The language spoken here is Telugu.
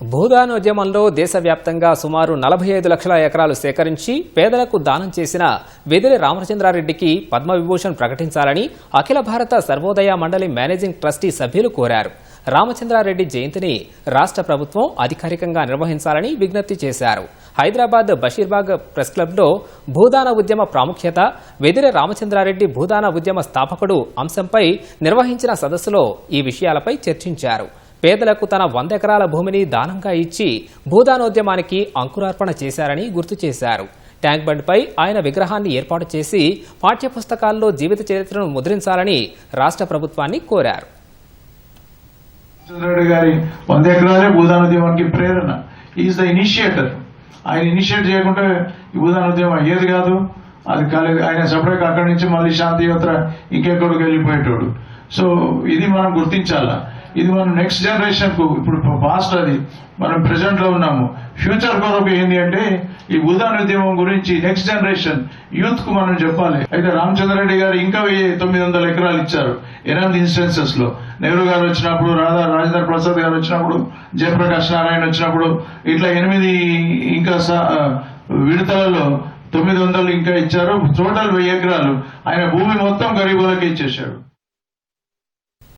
భూదానోద్యమంలో దేశవ్యాప్తంగా సుమారు నలభై ఐదు లక్షల ఎకరాలు సేకరించి పేదలకు దానం చేసిన వెదిరి రామచంద్రారెడ్డికి పద్మవిభూషణ్ ప్రకటించాలని అఖిల భారత సర్వోదయ మండలి మేనేజింగ్ ట్రస్టీ సభ్యులు కోరారు. రామచంద్రారెడ్డి జయంతిని రాష్ట్ర ప్రభుత్వం అధికారికంగా నిర్వహించాలని విజ్ఞప్తి చేశారు. హైదరాబాద్ బషీర్బాగ్ ప్రెస్ క్లబ్లో భూదాన ఉద్యమ ప్రాముఖ్యత వెదిరి రామచంద్రారెడ్డి భూదాన ఉద్యమ స్థాపకుడు అంశంపై నిర్వహించిన సదస్సులో ఈ విషయాలపై చర్చించారు. పేదలకు తన వంద ఎకరాల భూమిని దానంగా ఇచ్చి భూదానోద్యమానికి అంకురార్పణ చేశారని గుర్తు చేశారు. ట్యాంక్ బండ్పై ఆయన విగ్రహాన్ని ఏర్పాటు చేసి పాఠ్యపుస్తకాల్లో జీవిత చరిత్రను ముద్రించాలని రాష్ట్ర ప్రభుత్వాన్ని కోరారు. చంద్రరెడ్డి గారి వంద ఎకరాలే ప్రేరణ. ఈజ్ ద ఇనిషియేటర్ ఆయన ఇనిషియేట్ చేయకుంటే ఈ భూదాన ఉద్యమం అయ్యేది కాదు. అది కాలేదు ఆయన సపరేట్ అక్కడి నుంచి మళ్ళీ శాంతియాత్ర ఇంకెక్కడికి వెళ్ళిపోయేటోడు. సో ఇది మనం గుర్తించాలా? ఇది మనం నెక్స్ట్ జనరేషన్కు ఇప్పుడు పాస్ట్ అది మనం ప్రెసెంట్లో ఉన్నాము. ఫ్యూచర్ కొరకు ఏంటి అంటే ఈ ఉదాహరణ ఉద్యమం గురించి నెక్స్ట్ జనరేషన్ యూత్కు మనం చెప్పాలి. అయితే రామచంద్రరెడ్డి గారు ఇంకా వెయ్యి తొమ్మిది వందల ఎకరాలు ఇచ్చారు ఎనిమిది ఇన్స్టెన్సెస్లో. నెహ్రూ గారు వచ్చినప్పుడు రాధా రాజేంద్ర ప్రసాద్ గారు వచ్చినప్పుడు జయప్రకాష్ నారాయణ వచ్చినప్పుడు ఇట్లా ఎనిమిది ఇంకా విడతలలో తొమ్మిది వందలు ఇంకా ఇచ్చారు టోటల్ వెయ్యి ఎకరాలు. ఆయన భూమి మొత్తం గరీబులకు ఇచ్చేశాడు.